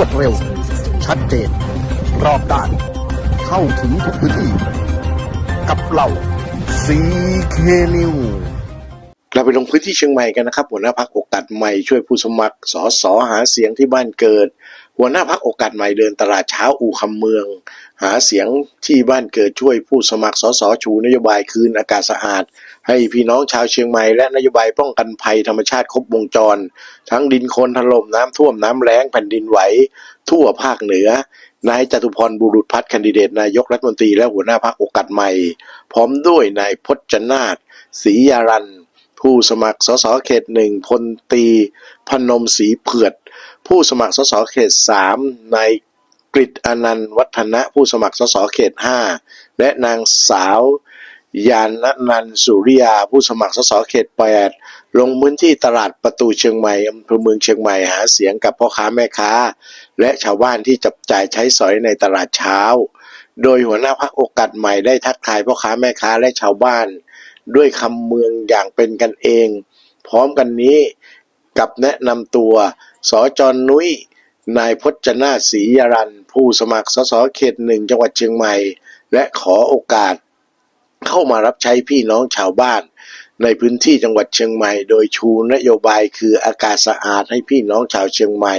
วดเร็ว ชัดเจน รอบด้าน เข้าถึงทุกพื้นที่ กับเราซีเคนิวเราไปลงพื้นที่เชียงใหม่กันนะครับ หัวหน้าพักอกตัดใหม่ช่วยผู้สมัครสอสอหาเสียงที่บ้านเกิด หัวหน้าพักโอกาสใหม่เดินตลาดเช้าอู่คำเมือง หาเสียงที่บ้านเกิดช่วยผู้สมัครสอสอชูนโยบายคืนอากาศสะอาด ให้พี่น้องชาวเชียงใหม่และนโยบายป้องกันภัยธรรมชาติครบวงจร ทั้งดินโคลนถล่มน้ำท่วมน้ำแล้งแผ่นดินไหว ทั่วภาคเหนือนายจตุพรบุรุษพัฒน์คนดิเดตนายกรัฐมนตรีและหัวหน้าพักโอกาสใหม่ พร้อมด้วยนายพจนาถศรียารัน ผู้สมัครสสเขตหนึ่งพลตีพนมศรีเผือด ผู้สมัครสสเขตสามนายกฤษอนันต์วัฒนะผู้สมัครสสเขตห้าและนางสาวยานนันท์สุริยาผู้สมัครสสเขตแปดลงพื้นที่ตลาดประตูเชียงใหม่อำเภอเมืองเชียงใหม่หาเสียงกับพ่อค้าแม่ค้า และชาวบ้านที่จับจ่ายใช้สอยในตลาดเช้า โดยหัวหน้าพักโอกาสใหม่ได้ทักทายพ่อค้าแม่ค้าและชาวบ้าน ด้วยคำเมืองอย่างเป็นกันเอง พร้อมกันนี้ กับแนะนำตัวสอจอนนุ้ย นายพจนาศรียรัน ผู้สมัครสสเขตหนึ่งจังหวัดเชียงใหม่ และขอโอกาส เข้ามารับใช้พี่น้องชาวบ้าน ในพื้นที่จังหวัดเชียงใหม่ โดยชูนโยบายคืออากาศสะอาดให้พี่น้องชาวเชียงใหม่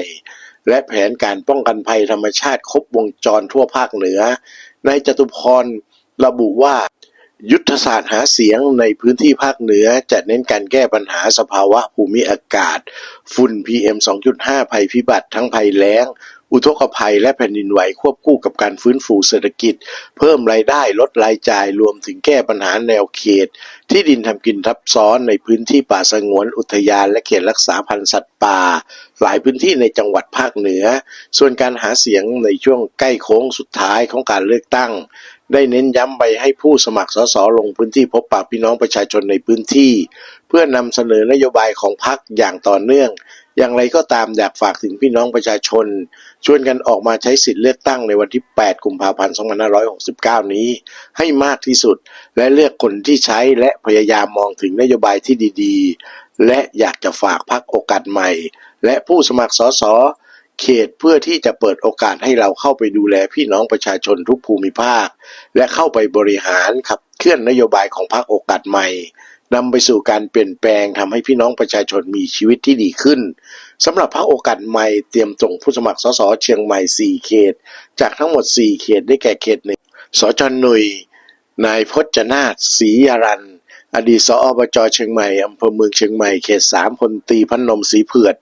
และแผนการป้องกันภัยธรรมชาติครบวงจรทั่วภาคเหนือนายจตุพรระบุว่า ยุทธศาสตร์หาเสียงในพื้นที่ภาคเหนือจะเน้นการแก้ปัญหาสภาวะภูมิอากาศ ฝุ่น PM 2.5 ภัยพิบัติทั้งภัยแล้ง อุทกภัยและแผ่นดินไหวควบคู่กับการฟื้นฟูเศรษฐกิจ เพิ่มรายได้ลดรายจ่ายรวมถึงแก้ปัญหาแนวเขต ที่ดินทำกินทับซ้อนในพื้นที่ป่าสงวนอุทยานและเขตรักษาพันธุ์สัตว์ป่า หลายพื้นที่ในจังหวัดภาคเหนือ ส่วนการหาเสียงในช่วงใกล้โค้งสุดท้ายของการเลือกตั้ง ได้เน้นย้ำไปให้ผู้สมัครสสลงพื้นที่พบปะพี่น้องประชาชนในพื้นที่ เพื่อนำเสนอนโยบายของพรรคอย่างต่อเนื่อง อย่างไรก็ตามอยากฝากถึงพี่น้องประชาชนชวนกันออกมาใช้สิทธิเลือกตั้งในวันที่ 8 กุมภาพันธ์ 2569 นี้ ให้มากที่สุด และเลือกคนที่ใช้และพยายามมองถึงนโยบายที่ดีๆ และอยากจะฝากพรรคโอกาสใหม่ และผู้สมัครสส เขตเพื่อที่จะเปิดโอกาสให้เราเข้าไปดูแลพี่น้องประชาชนทุกภูมิภาค และเข้าไปบริหารขับเคลื่อนนโยบายของพรรคโอกาสใหม่นำไปสู่การเปลี่ยนแปลงทำให้พี่น้องประชาชนมีชีวิตที่ดีขึ้นสำหรับพรรคโอกาสใหม่เตรียมส่งผู้สมัครสสเชียงใหม่ 4 เขต จากทั้งหมด 4 เขตได้แก่เขตหนึ่งสจหนุยนายพจนาถศรียารัน อดีตสอบจเชียงใหม่อำเภอเมืองเชียงใหม่เขตสามพลตีพันนมศรีเผือด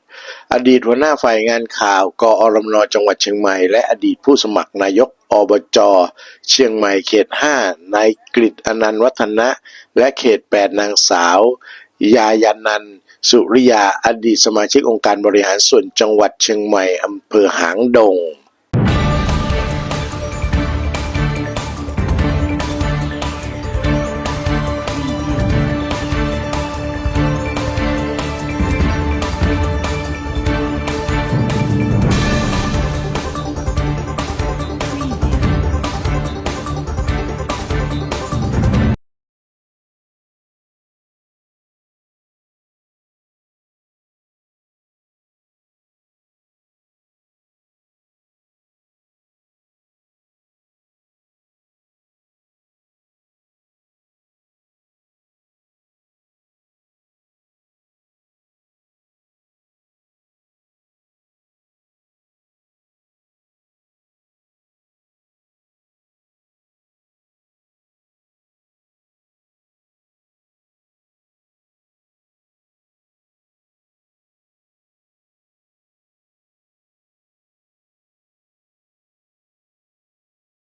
อดีตหัวหน้าฝ่ายงานข่าวกอรมนจังหวัดเชียงใหม่ และอดีตผู้สมัครนายกอบจเชียงใหม่เขตห้านายกฤษอนันต์วัฒนะ และเขตแปดนางสาว ยายานันสุริยาอดีตสมาชิกองค์การบริหารส่วนจังหวัดเชียงใหม่อำเภอหางดง